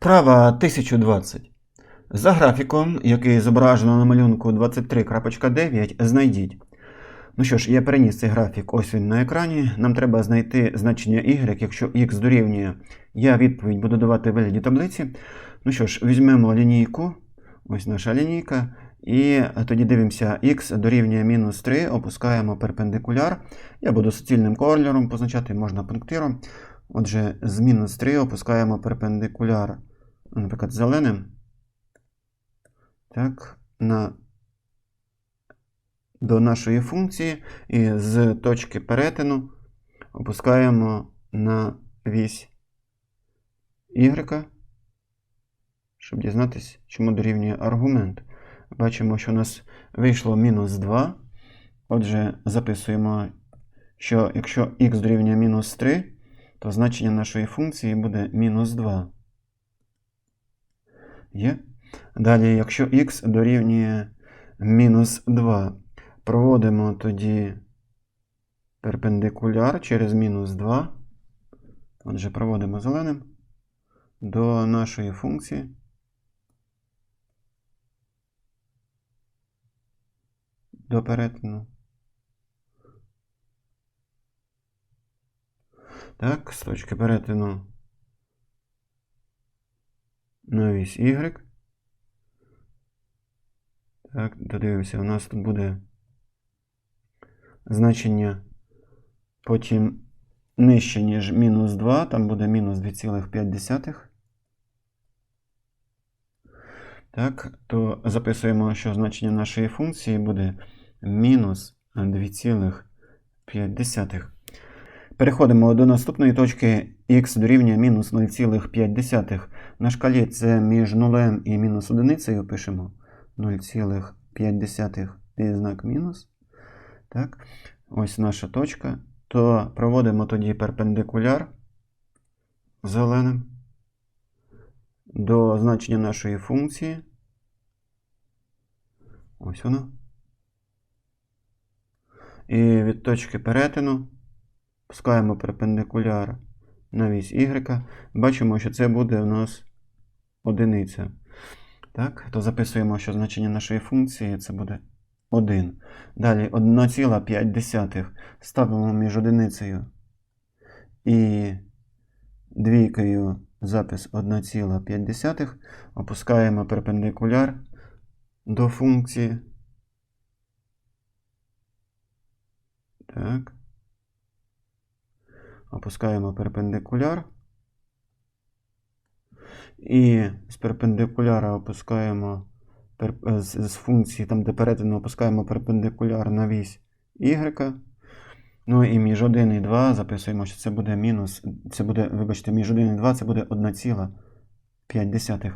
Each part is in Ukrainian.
Вправа 1020. За графіком, який зображено на малюнку 23.9, знайдіть. Ну що ж, я переніс цей графік, ось він на екрані. Нам треба знайти значення y, якщо x дорівнює. Я відповідь буду давати в вигляді таблиці. Ну що ж, візьмемо лінійку. Ось наша лінійка. І тоді дивимося, x дорівнює мінус 3, опускаємо перпендикуляр. Я буду суцільним кольором позначати, можна пунктиром. Отже, з мінус 3 опускаємо перпендикуляр, наприклад, зеленим. Так, на, до нашої функції. І з точки перетину опускаємо на вісь y, щоб дізнатися, чому дорівнює аргумент. Бачимо, що у нас вийшло мінус 2. Отже, записуємо, що якщо х дорівнює мінус 3, то значення нашої функції буде мінус 2. Є? Далі, якщо х дорівнює мінус 2, проводимо тоді перпендикуляр через мінус 2. Отже, проводимо зеленим до нашої функції. До перетину. Так, з точки перетину на вісь Y. Так, додивимося, у нас тут буде значення потім нижче, ніж мінус 2, там буде мінус 2,5. Так, то записуємо, що значення нашої функції буде мінус 2,5. Переходимо до наступної точки х дорівнює мінус 0,5. На шкалі це між 0 і мінус одиницею пишемо 0,5 і знак мінус. Так, ось наша точка. То проводимо тоді перпендикуляр зеленим до значення нашої функції. Ось воно. І від точки перетину пускаємо перпендикуляр на вісь Y. Бачимо, що це буде у нас одиниця. Так, то записуємо, що значення нашої функції це буде 1. Далі 1,5 ставимо між одиницею і двійкою запис 1,5. Опускаємо перпендикуляр до функції. Так. Опускаємо перпендикуляр. І з перпендикуляра опускаємо з, з функції, там, де перетину опускаємо перпендикуляр на вісь y. Ну і між 1 і 2 записуємо, що це буде мінус. Це буде, вибачте, між 1 і 2 це буде 1,5.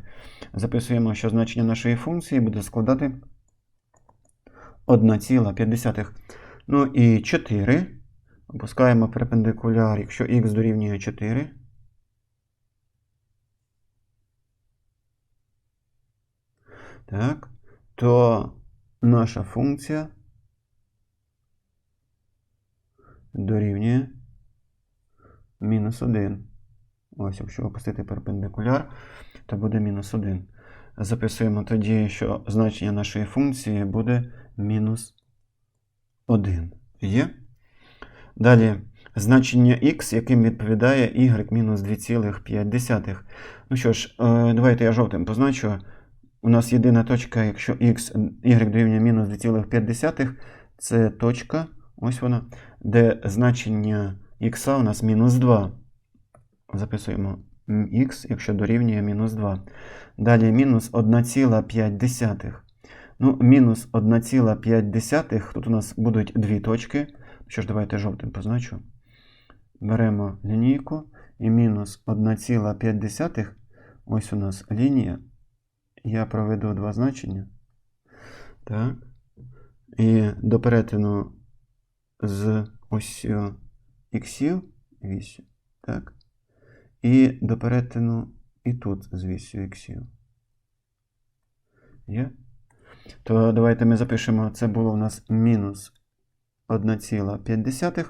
Записуємо, що значення нашої функції буде складати 1,5. Ну і 4. Опускаємо перпендикуляр, якщо х дорівнює 4. Так, то наша функція дорівнює мінус 1. Ось, якщо опустити перпендикуляр, то буде мінус 1. Записуємо тоді, що значення нашої функції буде мінус 1. Є? Далі значення х, яким відповідає y мінус 2,5. Ну що ж, давайте я жовтим позначу. У нас єдина точка, якщо x, y дорівнює мінус 2,5, це точка, ось вона, де значення х у нас мінус 2. Записуємо х, якщо дорівнює мінус 2. Далі мінус 1,5. Ну, мінус 1,5. Тут у нас будуть дві точки. Що ж, давайте жовтим позначу. Беремо лінійку і мінус 1,5. Ось у нас лінія. Я проведу два значення. Так. І до перетину з осью іксів, вісю. Так. І до перетину і тут з вісю іксів. Є? То давайте ми запишемо, це було у нас мінус 1,5.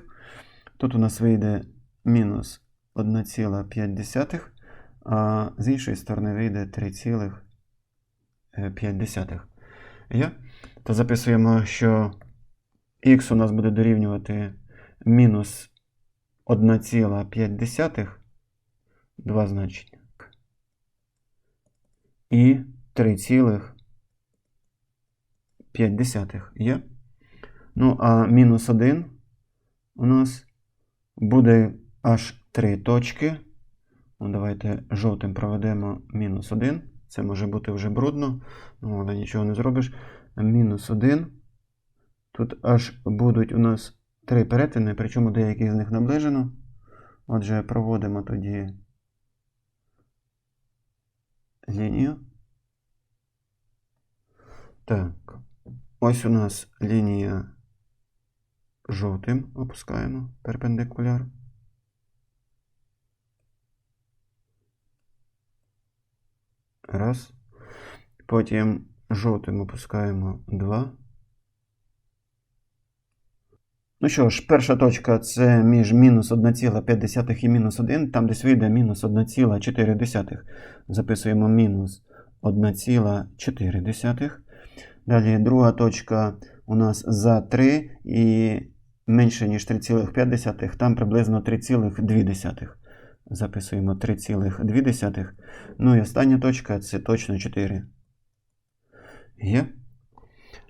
Тут у нас вийде мінус 1,5. а з іншої сторони вийде 3,5. Є? То записуємо, що х у нас буде дорівнювати мінус 1,5, два значення. І 3,5 є. Ну, а мінус 1 у нас буде аж 3 точки. Ну, давайте жовтим проведемо мінус 1. Це може бути вже брудно, ну, але нічого не зробиш. Мінус 1. Тут аж будуть у нас три перетини, причому деякі з них наближено. Отже, проводимо тоді лінію. Так. Ось у нас лінія жовтим опускаємо перпендикуляр. Раз. Потім жовтим опускаємо 2. Ну що ж, перша точка це між мінус 1,5 і мінус 1, там десь вийде мінус 1,4. Записуємо мінус 1,4. Далі друга точка у нас за 3 і менше, ніж 3,5, там приблизно 3,2. Записуємо 3,2. Ну і остання точка це точно 4. Є.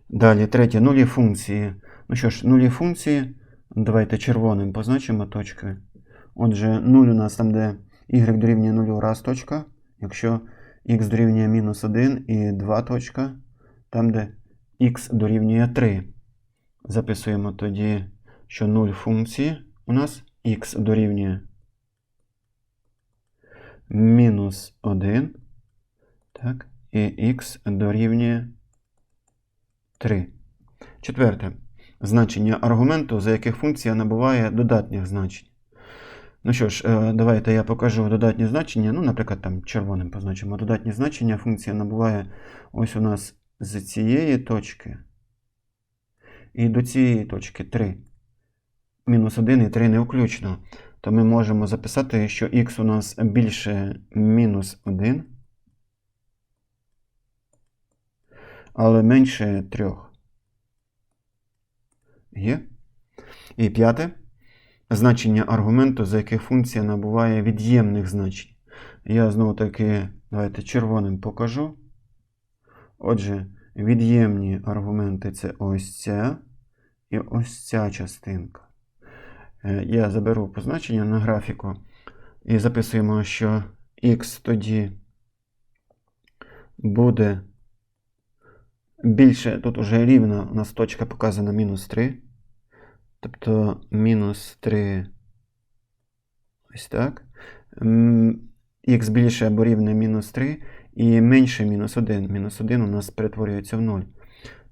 Далі третє нулі функції. Ну що ж, нулі функції. Давайте червоним позначимо точки. Отже, 0 у нас там, де y дорівнює 0 раз точка. Якщо x дорівнює мінус 1 і 2 точка, там, де x дорівнює 3. Записуємо тоді, що 0 функції у нас x дорівнює мінус 1. Так, і x дорівнює 3. Четверте. Значення аргументу, за яких функція набуває додатніх значень. Ну що ж, е, давайте я покажу додатні значення. Ну, наприклад, там червоним позначимо додатні значення. Функція набуває ось у нас з цієї точки. І до цієї точки 3. Мінус 1 і 3 не включно. То ми можемо записати, що х у нас більше мінус 1, але менше 3. Є. І п'яте. Значення аргументу, за яких функція набуває від'ємних значень. Я знову таки, давайте червоним покажу. Отже, від'ємні аргументи це ось ця і ось ця частинка. Е, Я заберу позначення на графіку і записуємо, що х тоді буде більше, тут уже рівно у нас точка показана мінус 3. Тобто мінус 3 ось так. Х більше або рівне мінус 3 і менше мінус 1. Мінус 1 у нас перетворюється в 0.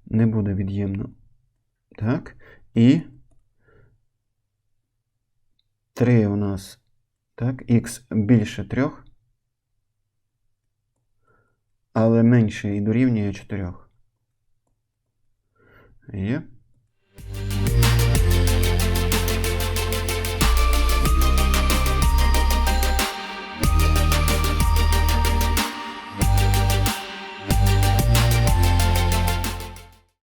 Не буде від'ємно. Так. І 3 у нас так, х більше 3, але менше і дорівнює 4. Є.